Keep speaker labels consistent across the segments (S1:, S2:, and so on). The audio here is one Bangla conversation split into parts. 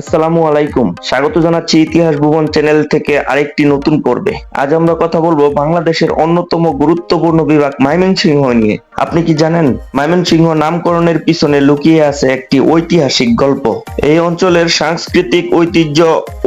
S1: আসসালামু আলাইকুম। স্বাগত জানাচ্ছি ইতিহাস ভুবন চ্যানেল থেকে আরেকটি নতুন পর্বে। আজ আমরা কথা বলব বাংলাদেশের অন্যতম গুরুত্বপূর্ণ বিভাগ নিয়ে। আপনি কি জানেন নামকরণের পিছনে লুকিয়ে আছে একটি ঐতিহাসিক গল্প। এই অঞ্চলের সাংস্কৃতিক ঐতিহ্য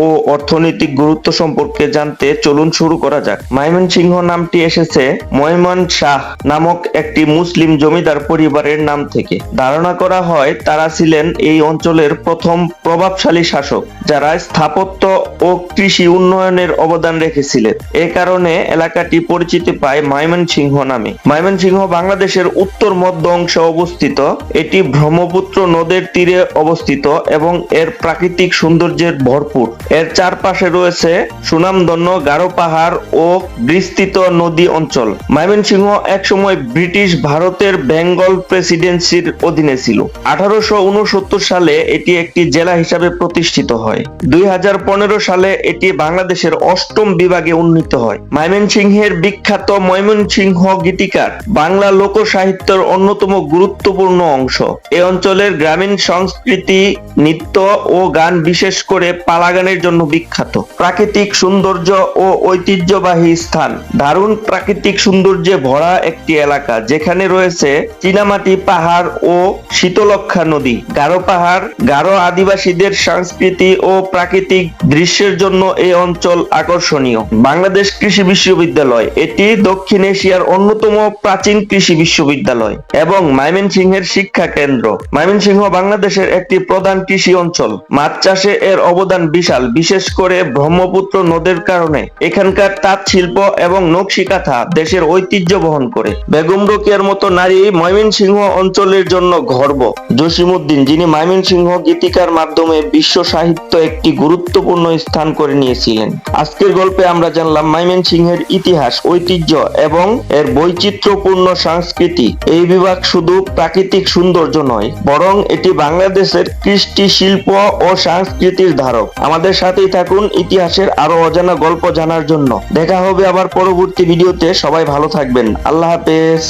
S1: ও অর্থনৈতিক গুরুত্ব সম্পর্কে জানতে চলুন শুরু করা যাক। ময়মনসিংহ নামটি এসেছে ময়মন শাহ নামক একটি মুসলিম জমিদার পরিবারের নাম থেকে। ধারণা করা হয় তারা ছিলেন এই অঞ্চলের প্রথম প্রভাবশালী শাসক যারা স্থাপত্য ও কৃষি উন্নয়নের অবদান রেখেছিলেন। এ কারণে এলাকাটি পরিচিতি পায় ময়মনসিংহ নামে। ময়মনসিংহ বাংলাদেশের উত্তর মধ্য অংশে অবস্থিত। এটি ব্রহ্মপুত্র নদের তীরে অবস্থিত এবং এর প্রাকৃতিক সৌন্দর্যের ভরপুর। এর চারপাশে রয়েছে সুনামধন্য গারো পাহাড় ও বিস্তৃত নদী অঞ্চল। ময়মনসিংহ একসময় ব্রিটিশ ভারতের বেঙ্গল প্রেসিডেন্সির অধীনে ছিল। আঠারোশো উনসত্তর সালে এটি একটি জেলা হিসাবে প্রতিষ্ঠিত হয়। দুই হাজার পনেরো সালে এটি বাংলাদেশের অষ্টম বিভাগে উন্নীত হয়। ময়মনসিংহের বিখ্যাত ময়মনসিংহ গীতিকার বাংলা লোক সাহিত্যের অন্যতম গুরুত্বপূর্ণ অংশ। এ অঞ্চলের গ্রামীণ সংস্কৃতি, নৃত্য ও গান বিশেষ করে পালা গানের জন্য বিখ্যাত। প্রাকৃতিক সৌন্দর্য ও ঐতিহ্যবাহী স্থান। দারুণ প্রাকৃতিক সৌন্দর্যে ভরা একটি এলাকা, যেখানে রয়েছে চীনামাটি পাহাড় ও শীতলক্ষা নদী। গারো পাহাড়, গারো আদিবাসীদের সংস্কৃতি ও প্রাকৃতিক দৃশ্যের জন্য এই অঞ্চল আকর্ষণীয়। বাংলাদেশ কৃষি বিশ্ববিদ্যালয়, এটি দক্ষিণ এশিয়ার অন্যতম প্রাচীন কৃষি বিশ্ববিদ্যালয় এবং ময়মনসিংহের শিক্ষা কেন্দ্র। ময়মনসিংহ বাংলাদেশের একটি প্রধান কৃষি অঞ্চল। মাছ চাষে এর অবদান বিশাল, বিশেষ করে ব্রহ্মপুত্র নদের কারণে। এখানকার তাঁত শিল্প এবং নকশি কাঁথা দেশের ঐতিহ্য বহন করে। বেগম রোকেয়ার মতো নারী ময়মনসিংহ অঞ্চলের জন্য গর্ব। জসিমউদ্দিন, যিনি ময়মনসিংহ গীতিকার মাধ্যমে বিশ্ব সাহিত্য একটি গুরুত্বপূর্ণ স্থান করে নিয়েছিলেন। আজকের গল্পে আমরা জানলাম ময়মনসিংহের ইতিহাস, ঐতিহ্য এবং এর বৈচিত্র্যপূর্ণ সংস্কৃতি। এই বিভাগ শুধু প্রাকৃতিক সৌন্দর্য নয়, বরং এটি বাংলাদেশের কৃষ্টি শিল্প ও সংস্কৃতির ধারক। আমাদের সাথেই থাকুন ইতিহাসের আরও অজানা গল্প জানার জন্য। দেখা হবে আবার পরবর্তী ভিডিওতে। সবাই ভালো থাকবেন। আল্লাহ হাফেজ।